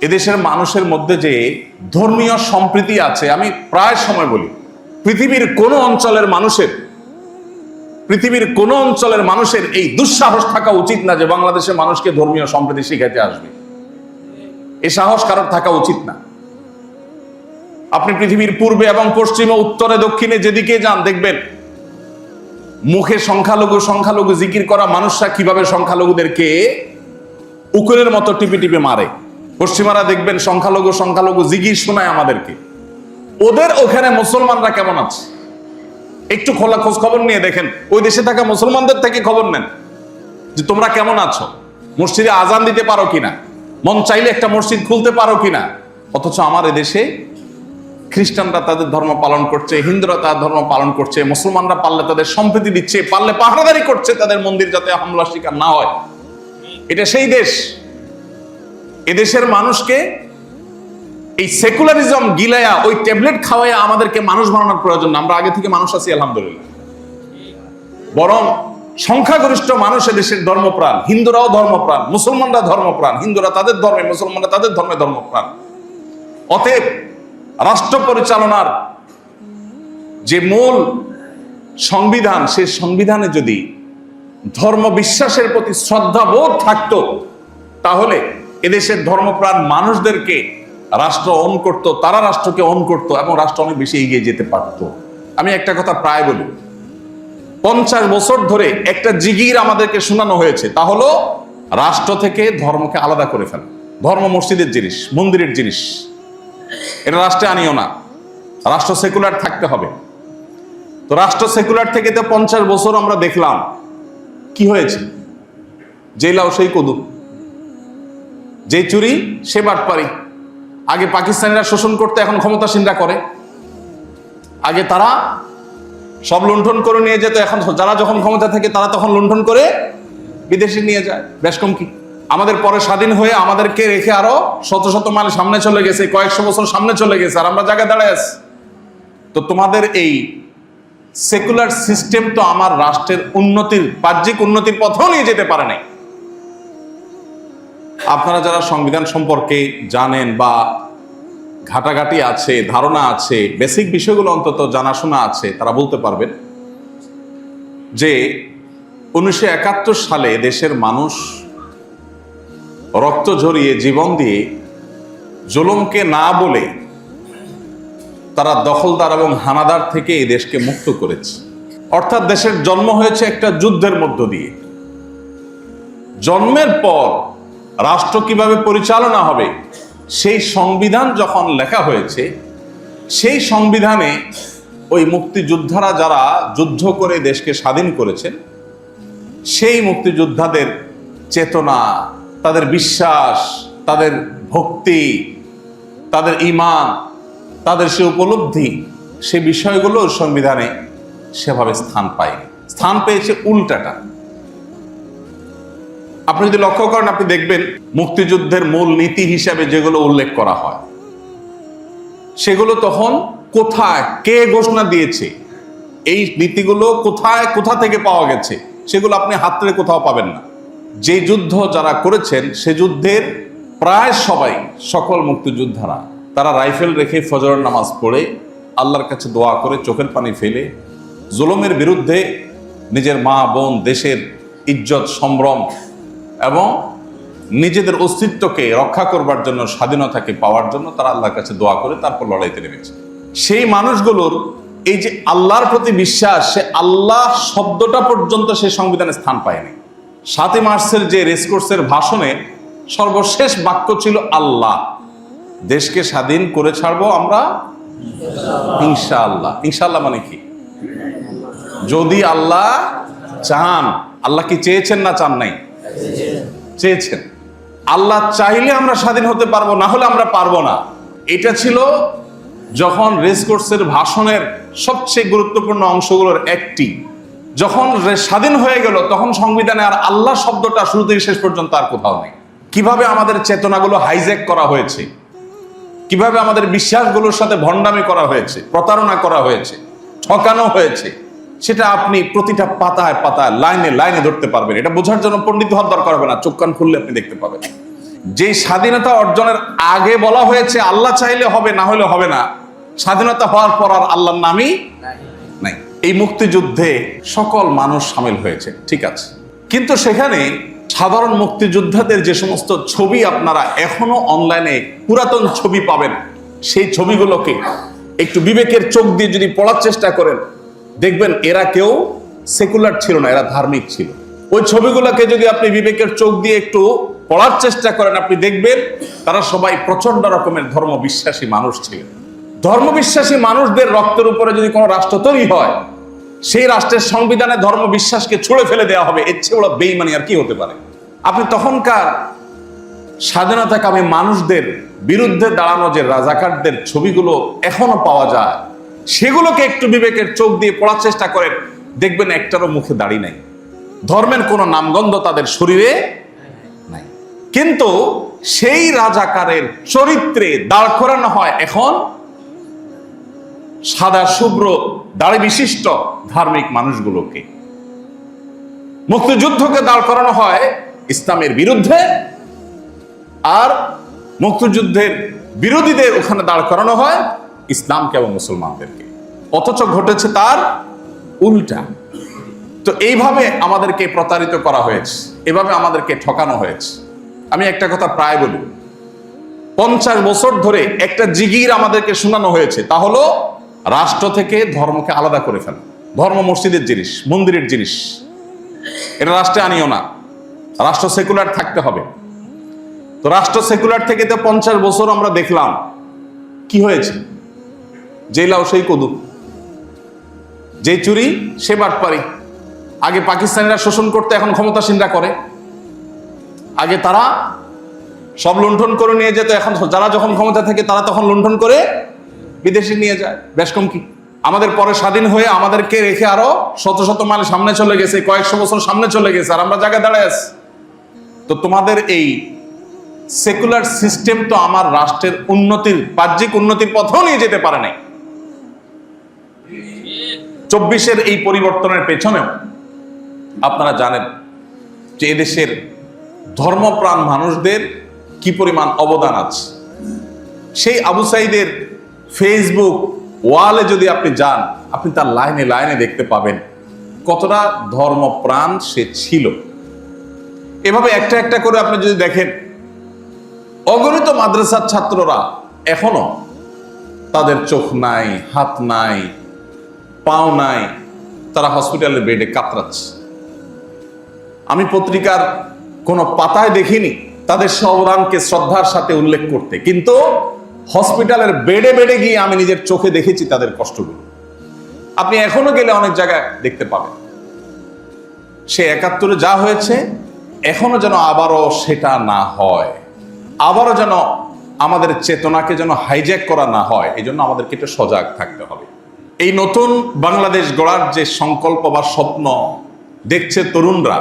এদেশের মানুষের মধ্যে যে ধর্মীয় সম্প্রীতি আছে, আমি প্রায় সময় বলি, পৃথিবীর কোন অঞ্চলের মানুষের, পৃথিবীর কোন অঞ্চলের মানুষের এই দুঃসাহস থাকা উচিত না যে বাংলাদেশের মানুষকে ধর্মীয় সম্প্রীতি শিখাইতে আসবে। এই সাহস কারোর থাকা উচিত না। আপনি পৃথিবীর পূর্বে এবং পশ্চিমে, উত্তরে, দক্ষিণে যেদিকে যান, দেখবেন মুখে সংখ্যালঘু সংখ্যালঘু জিকির করা মানুষরা কীভাবে সংখ্যালঘুদেরকে উকুলের মতো টিপে টিপে মারে। পশ্চিমারা দেখবেন সংখ্যালঘু সংখ্যালঘু জিগির শোনায় আমাদেরকে। ওদের ওখানে মুসলমানরা কেমন আছে? একটু খোলা খোঁজ খবর নিয়ে দেখেন। ওই দেশে থাকা মুসলমানদের থেকে খবর নেন যে তোমরা কেমন আছো? মসজিদে আজান দিতে পারো কিনা? মন চাইলে একটা মসজিদ খুলতে পারো কিনা? অথচ আমার দেশে খ্রিস্টানরা তাদের ধর্ম পালন করছে, হিন্দুরা তার ধর্ম পালন করছে, মুসলমানরা পারলে তাদের সম্প্রীতি দিচ্ছে, পারলে পাহারাদারি করছে তাদের মন্দির যাতে হামলা শিকার না হয়। এটা সেই দেশ। এদেশের মানুষকে এই সেকুলারিজম গিলায়া, ওই ট্যাবলেট খাওয়াইয়া আমাদেরকে মানুষ বানানোর প্রয়োজন আমরা আগে থেকে মানুষ আছি, আলহামদুলিল্লাহ। বরং সংখ্যাগরিষ্ঠ মানুষ এদেশের ধর্মপ্রাণ। হিন্দুরাও ধর্মপ্রাণ, মুসলমানরা ধর্মপ্রাণ। হিন্দুরা তাদের ধর্মে, মুসলমানরা তাদের ধর্মে ধর্মপ্রাণ। অতএব রাষ্ট্র পরিচালনার যে মূল সংবিধান সেই সংবিধানে যদি ধর্ম বিশ্বাসের প্রতি শ্রদ্ধাবোধ থাকতো, তাহলে এদেশের ধর্মপ্রাণ মানুষদেরকে রাষ্ট্র অন করত, তারা রাষ্ট্রকে অন করত এবং রাষ্ট্র অনেক বেশি এগিয়ে যেতে পারত। আমি একটা কথা প্রায় বলি, পঞ্চাশ বছর ধরে একটা জিগির আমাদেরকে শোনানো হয়েছে, তা হলো রাষ্ট্র থেকে ধর্মকে আলাদা করে ফেলা। ধর্ম মসজিদের জিনিস, মন্দিরের জিনিস। এটা রাষ্ট্রে আনিও না। রাষ্ট্র সেকুলার থাকতে হবে। তো রাষ্ট্র সেকুলার থেকে তো পঞ্চাশ বছর আমরা দেখলাম, কি হয়েছে? যে লাও সেই কদু যে চুরি, সে বাটপারি। আগে পাকিস্তানিরা শোষণ করতে এখন ক্ষমতাসীনরা করে। আগে তারা সব লুণ্ঠন করে নিয়ে যেত, এখন যারা যখন ক্ষমতা থাকে, তারা তখন লুণ্ঠন করে বিদেশে নিয়ে যায়। বেশ কম কি? আমাদের পরে স্বাধীন হয়ে আমাদেরকে রেখে আরও শত শত মাইল সামনে চলে গেছে, কয়েকশো বছর সামনে চলে গেছে, আর আমরা জায়গায় দাঁড়ায় আছি। তো তোমাদের এই সেকুলার সিস্টেম তো আমার রাষ্ট্রের উন্নতির, বাহ্যিক উন্নতির পথেও নিয়ে যেতে পারে নাই। আপনারা যারা সংবিধান সম্পর্কে জানেন বা ঘাটাঘাটি আছে, ধারণা আছে বেসিক বিষয়গুলো অন্তত জানাশোনা আছে, তারা বলতে পারবেন যে উনিশশো একাত্তর সালে দেশের মানুষ রক্ত ঝরিয়ে জীবন দিয়ে জুলুমকে না বলে তারা দখলদার এবং হানাদার থেকে এই দেশকে মুক্ত করেছে। অর্থাৎ দেশের জন্ম হয়েছে একটা যুদ্ধের মধ্য দিয়ে। জন্মের পর রাষ্ট্র কীভাবে পরিচালনা হবে, সেই সংবিধান যখন লেখা হয়েছে, সেই সংবিধানে ওই মুক্তিযোদ্ধারা যারা যুদ্ধ করে দেশকে স্বাধীন করেছেন, সেই মুক্তিযোদ্ধাদের চেতনা, তাদের বিশ্বাস, তাদের ভক্তি, তাদের ইমান, তাদের সে উপলব্ধি, সে বিষয়গুলো সংবিধানে সেভাবে স্থান পায়নি। স্থান পেয়েছে উল্টাটা। আপনি যদি লক্ষ্য করেন, আপনি দেখবেন মুক্তিযুদ্ধের মূল নীতি হিসাবে যেগুলো উল্লেখ করা হয়, সেগুলো তখন কোথায়, কে ঘোষণা দিয়েছে, এই নীতিগুলো কোথায়, কোথা থেকে পাওয়া গেছে, সেগুলো আপনি হাতরে কোথাও পাবেন না। যে যুদ্ধ যারা করেছেন, সে যুদ্ধের প্রায় সবাই সকল মুক্তিযোদ্ধারা, তারা রাইফেল রেখে ফজরের নামাজ পড়ে, আল্লাহর কাছে দোয়া করে চোখের পানি ফেলে, জুলুমের বিরুদ্ধে নিজের মা বোন, দেশের ইজ্জত, সম্ভ্রম এবং নিজেদের অস্তিত্বকে রক্ষা করবার জন্য, স্বাধীনতাকে পাওয়ার জন্য তারা আল্লাহর কাছে দোয়া করে, তারপর লড়াইতে নেমেছে। সেই মানুষগুলোর এই যে আল্লাহর প্রতি বিশ্বাস, সে আল্লাহ শব্দটা পর্যন্ত সে সংবিধানে স্থান পায়নি। সাতই মার্চের যে রেসকোর্সের ভাষণে সর্বশেষ বাক্য ছিল আল্লাহ। দেশকে স্বাধীন করে ছাড়বো আমরা ইনশাআল্লাহ। ইনশাআল্লাহ মানে কি? যদি আল্লাহ চান, আল্লাহ কি চেয়েছেন না চান নাই? চেয়েছেন। আল্লাহ চাইলে আমরা স্বাধীন হতে পারব, না হলে আমরা পারব না। এটা ছিল যখন রেসকোর্সের ভাষণের সবচেয়ে গুরুত্বপূর্ণ অংশগুলোর একটি। যখন স্বাধীন হয়ে গেল, তখন সংবিধানে আর আল্লাহ শব্দটা শুরু থেকে শেষ পর্যন্ত আর কোথাও নেই। কীভাবে আমাদের চেতনাগুলো হাইজ্যাক করা হয়েছে? কীভাবে আমাদের বিশ্বাসগুলোর সাথে ভণ্ডামি করা হয়েছে? প্রতারণা করা হয়েছে? ঠকানো হয়েছে? সেটা আপনি প্রতিটা পাতায় পাতায়, লাইনে লাইনে ধরতে পারবেন। এটা বোঝার জন্য পণ্ডিত হওয়ার দরকার হবে না। চোখ কান খুললে আপনি দেখতে পাবেন। যে স্বাধীনতা অর্জনের আগে বলা হয়েছে, আল্লাহ চাইলে হবে, না হলে হবে না। স্বাধীনতা হওয়ার পর আর আল্লাহর নামই নাই। এই মুক্তিযুদ্ধে সকল মানুষ সামিল হয়েছে। ঠিক আছে। কিন্তু সেখানে সাধারণ মুক্তিযোদ্ধাদের যে সমস্ত ছবি আপনারা এখনও অনলাইনে পুরাতন ছবি পাবেন, সেই ছবিগুলোকে একটু বিবেকের চোখ দিয়ে যদি পড়ার চেষ্টা করেন দেখবেন এরা কেউ সেকুলার ছিল না, এরা ধার্মিক ছিল। ওই ছবিগুলোকে যদি আপনি বিবেকের চোখ দিয়ে একটু পড়ার চেষ্টা করেন, আপনি দেখবেন তারা সবাই প্রচণ্ড রকমের ধর্ম বিশ্বাসী মানুষ ছিল ধর্মবিশ্বাসী মানুষদের রক্তের উপরে যদি কোনো রাষ্ট্র তৈরি হয়, সেই রাষ্ট্রের সংবিধানে ধর্ম বিশ্বাসকে ছুড়ে ফেলে দেওয়া হবে, এর চেয়ে ওরা বেইমানি আর কি হতে পারে? আপনি তখনকার স্বাধীনতাকামী মানুষদের বিরুদ্ধে দাঁড়ানো যে রাজাকারদের ছবিগুলো এখনও পাওয়া যায় সেগুলোকে একটু বিবেকের চোখ দিয়ে পড়ার চেষ্টা করেন, দেখবেন একটারও মুখে দাড়ি নাই। ধর্মের কোনো নামগন্ধ তাদের শরীরে নাই। কিন্তু সেই রাজাকারের চরিত্রে দাঁড় করানো হয় এখন সাদা শুভ্র, দাড়ি বিশিষ্ট ধার্মিক মানুষগুলোকে। মুক্তিযুদ্ধকে দাঁড় করানো হয় ইসলামের বিরুদ্ধে আর মুক্তিযুদ্ধের বিরোধীদের ওখানে দাঁড় করানো হয় ইসলামকে এবং মুসলমানদেরকে। অথচ ঘটেছে তার উল্টা। তো এইভাবে আমাদেরকে প্রতারিত করা হয়েছে, এভাবে আমাদেরকে ঠকানো হয়েছে। আমি একটা কথা প্রায় বলি, পঞ্চাশ বছর ধরে একটা জিগির আমাদেরকে শোনানো হয়েছে, তা হলো রাষ্ট্র থেকে ধর্মকে আলাদা করে ফেলা। ধর্ম মসজিদের জিনিস, মন্দিরের জিনিস। এটা রাষ্ট্রে আনিও না। রাষ্ট্র সেকুলার থাকতে হবে। তো রাষ্ট্র সেকুলার থেকে তো পঞ্চাশ বছর আমরা দেখলাম, কি হয়েছে? যেই লাও সেই কদু। যে চুরি, সে বাটপারি। আগে পাকিস্তানিরা শোষণ করতে এখন ক্ষমতাসীনরা করে। আগে তারা সব লুণ্ঠন করে নিয়ে যেত, এখন যারা যখন ক্ষমতা থাকে, তারা তখন লুণ্ঠন করে বিদেশে নিয়ে যায়। বেশ কম কি? আমাদের পরে স্বাধীন হয়ে আমাদেরকে রেখে আরও শত শত মাইল সামনে চলে গেছে, কয়েকশো বছর সামনে চলে গেছে, আর আমরা জায়গায় দাঁড়ায় আছি। তো তোমাদের এই সেকুলার সিস্টেম তো আমার রাষ্ট্রের উন্নতির, বাহ্যিক উন্নতির পথেও নিয়ে যেতে পারে নাই। চব্বিশের এই পরিবর্তনের পেছনেও আপনারা জানেন যে এদেশের ধর্মপ্রাণ মানুষদের কি পরিমাণ অবদান আছে। সেই আবু সাইদের ফেসবুক ওয়ালে যদি আপনি যান, আপনি তার লাইনে লাইনে দেখতে পাবেন কতটা ধর্মপ্রাণ সে ছিল। এভাবে একটা একটা করে আপনি যদি দেখেন, অগণিত মাদ্রাসার ছাত্ররা এখনও তাদের চোখ নাই, হাত নাই পাও নাই, তারা হসপিটালের বেডে কাতরাচ্ছে। আমি পত্রিকার কোনো পাতায় দেখিনি, তাদের সে অবদানকে শ্রদ্ধার সাথে উল্লেখ করতে। কিন্তু হসপিটালের বেডে বেডে গিয়ে আমি নিজের চোখে দেখেছি তাদের কষ্টগুলো। আপনি এখনও গেলে অনেক জায়গায় দেখতে পাবেন। সে একাত্তরে যা হয়েছে, এখনও যেন আবারও সেটা না হয়। আবারও যেন আমাদের চেতনাকে যেন হাইজ্যাক করা না হয় এই জন্য আমাদেরকে একটু সজাগ থাকতে হবে। এই নতুন বাংলাদেশ গড়ার যে সংকল্প বা স্বপ্ন দেখছে তরুণরা,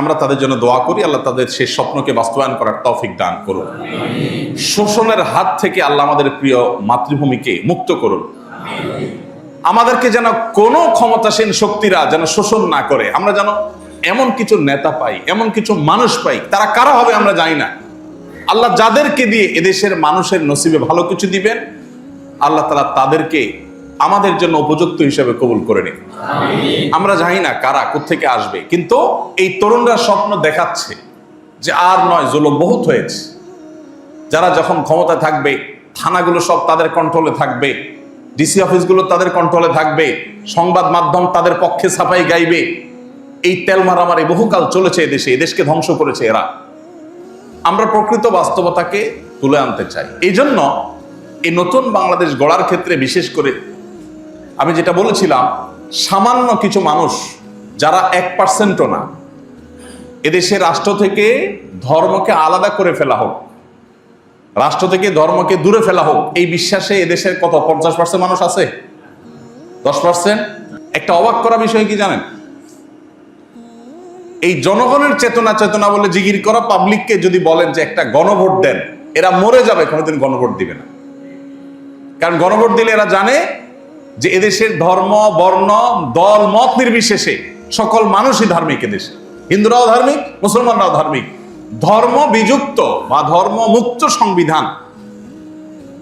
আমরা তাদের জন্য দোয়া করি, আল্লাহ তাদের সেই স্বপ্নকে বাস্তবায়ন করার তৌফিক দান করুন শোষণের হাত থেকে আল্লাহ আমাদের প্রিয় মাতৃভূমিকে মুক্ত করুন। আমাদেরকে যেন কোনো ক্ষমতাসীন শক্তিরা যেন শোষণ না করে, আমরা যেন এমন কিছু নেতা পাই, এমন কিছু মানুষ পাই, তারা কারা হবে আমরা জানি না। আল্লাহ যাদেরকে দিয়ে এদেশের মানুষের নসিবে ভালো কিছু দিবেন, আল্লাহ তালা তাদেরকে আমাদের জন্য উপযুক্ত হিসেবে কবুল করে নিন। আমরা জানি না কারা থেকে আসবে কিন্তু এই তরুণরা স্বপ্ন দেখাচ্ছে যে আর নয় জুলুম বহুত হয়েছে। যারা যখন ক্ষমতা থাকবে থানাগুলো সব তাদের কন্ট্রোলে থাকবে ডিসি অফিসগুলো তাদের কন্ট্রোলে থাকবে সংবাদ মাধ্যম তাদের পক্ষে সাফাই গাইবে এই তেল মারামারি বহুকাল চলেছে এদেশে এদেশকে ধ্বংস করেছে এরা। আমরা প্রকৃত বাস্তবতাকে তুলে আনতে চাই। এই জন্য এই নতুন বাংলাদেশ গড়ার ক্ষেত্রে বিশেষ করে আমি যেটা বলেছিলাম, সামান্য কিছু মানুষ যারা এক পার্সেন্টও না, এদেশে রাষ্ট্র থেকে ধর্মকে আলাদা করে ফেলা হোক, রাষ্ট্র থেকে ধর্মকে দূরে ফেলা হোক, এই বিশ্বাসে এদেশের কত, পঞ্চাশ পার্সেন্ট মানুষ আছে? দশ পার্সেন্ট একটা অবাক করা বিষয় কি জানেন? এই জনগণের চেতনা চেতনা বলে জিগির করা পাবলিককে যদি বলেন যে একটা গণভোট দেন, এরা মরে যাবে, কোনোদিন গণভোট দিবে না। কারণ গণভোট দিলে এরা জানে যে এদেশের ধর্ম, বর্ণ, দল, মত নির্বিশেষে সকল মানুষই ধার্মিক এদেশে। হিন্দুরাও ধার্মিক, মুসলমানরাও ধার্মিক। ধর্ম বিযুক্ত বা ধর্ম মুক্ত সংবিধান,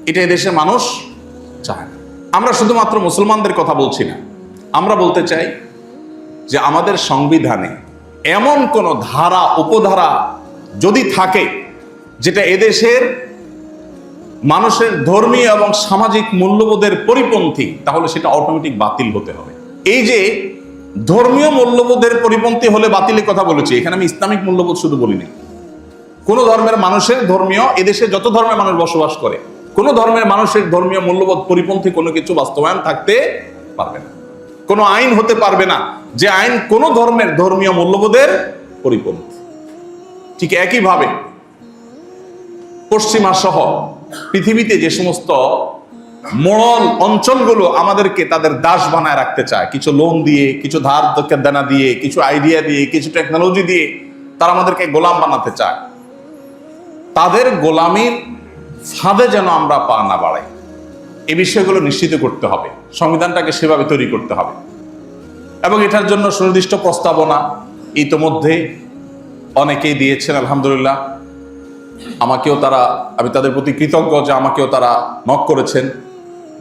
এটা এদেশের মানুষ চায় না। আমরা শুধুমাত্র মুসলমানদের কথা বলছি না। আমরা বলতে চাই যে আমাদের সংবিধানে এমন কোন ধারা, উপধারা যদি থাকে, যেটা এদেশের মানুষের ধর্মীয় এবং সামাজিক মূল্যবোধের পরিপন্থী, তাহলে সেটা অটোমেটিক বাতিল হতে হবে। এই যে ধর্মীয় মূল্যবোধের পরিপন্থী হলে বাতিলের কথা বলেছি, এখানে আমি ইসলামিক মূল্যবোধ শুধু বলিনি। কোন ধর্মের মানুষের ধর্মীয়, এদেশে যত ধর্মের মানুষ বসবাস করে, কোন ধর্মের মানুষের ধর্মীয় মূল্যবোধ পরিপন্থী কোনো কিছু বাস্তবায়ন থাকতে পারবে না। কোনো আইন হতে পারবে না যে আইন কোন ধর্মের ধর্মীয় মূল্যবোধের পরিপন্থী। ঠিক একইভাবে পশ্চিমা সহ পৃথিবীতে যে সমস্ত মোড়ল অঞ্চলগুলো আমাদেরকে তাদের দাস বানায় রাখতে চায়, কিছু লোন দিয়ে, কিছু ধার দেনা দিয়ে, কিছু আইডিয়া দিয়ে, কিছু টেকনোলজি দিয়ে তারা আমাদেরকে গোলাম বানাতে চায়। তাদের গোলামির ফাঁদে যেন আমরা পা না বাড়াই। এই বিষয়গুলো নিশ্চিত করতে হবে, সংবিধানটাকে সেভাবে তৈরি করতে হবে। এবং এটার জন্য সুনির্দিষ্ট প্রস্তাবনা ইতোমধ্যে অনেকেই দিয়েছেন, আলহামদুলিল্লাহ। আমাকেও তারা, আমি তাদের প্রতি কৃতজ্ঞ যে আমাকেও তারা নক করেছেন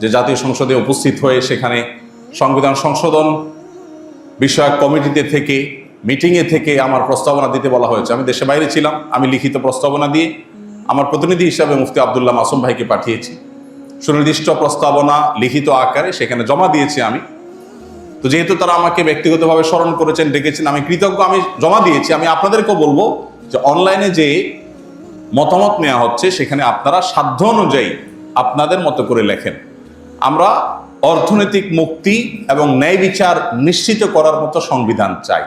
যে জাতীয় সংসদে উপস্থিত হয়ে সেখানে সংবিধান সংশোধন বিষয়ক কমিটিতে থেকে, মিটিংয়ে থেকে আমার প্রস্তাবনা দিতে বলা হয়েছে। আমি দেশে বাইরে ছিলাম, আমি লিখিত প্রস্তাবনা দিয়ে আমার প্রতিনিধি হিসাবে মুফতি আবদুল্লাহ মাসুম ভাইকে পাঠিয়েছি। সুনির্দিষ্ট প্রস্তাবনা লিখিত আকারে সেখানে জমা দিয়েছি আমি। তো যেহেতু তারা আমাকে ব্যক্তিগতভাবে স্মরণ করেছেন, ডেকেছেন, আমি কৃতজ্ঞ, আমি জমা দিয়েছি। আমি আপনাদেরকেও বলব যে অনলাইনে যে মতামত নেওয়া হচ্ছে, সেখানে আপনারা সাধ্য অনুযায়ী আপনাদের মতো করে লেখেন। আমরা অর্থনৈতিক মুক্তি এবং ন্যায় বিচার নিশ্চিত করার মতো সংবিধান চাই।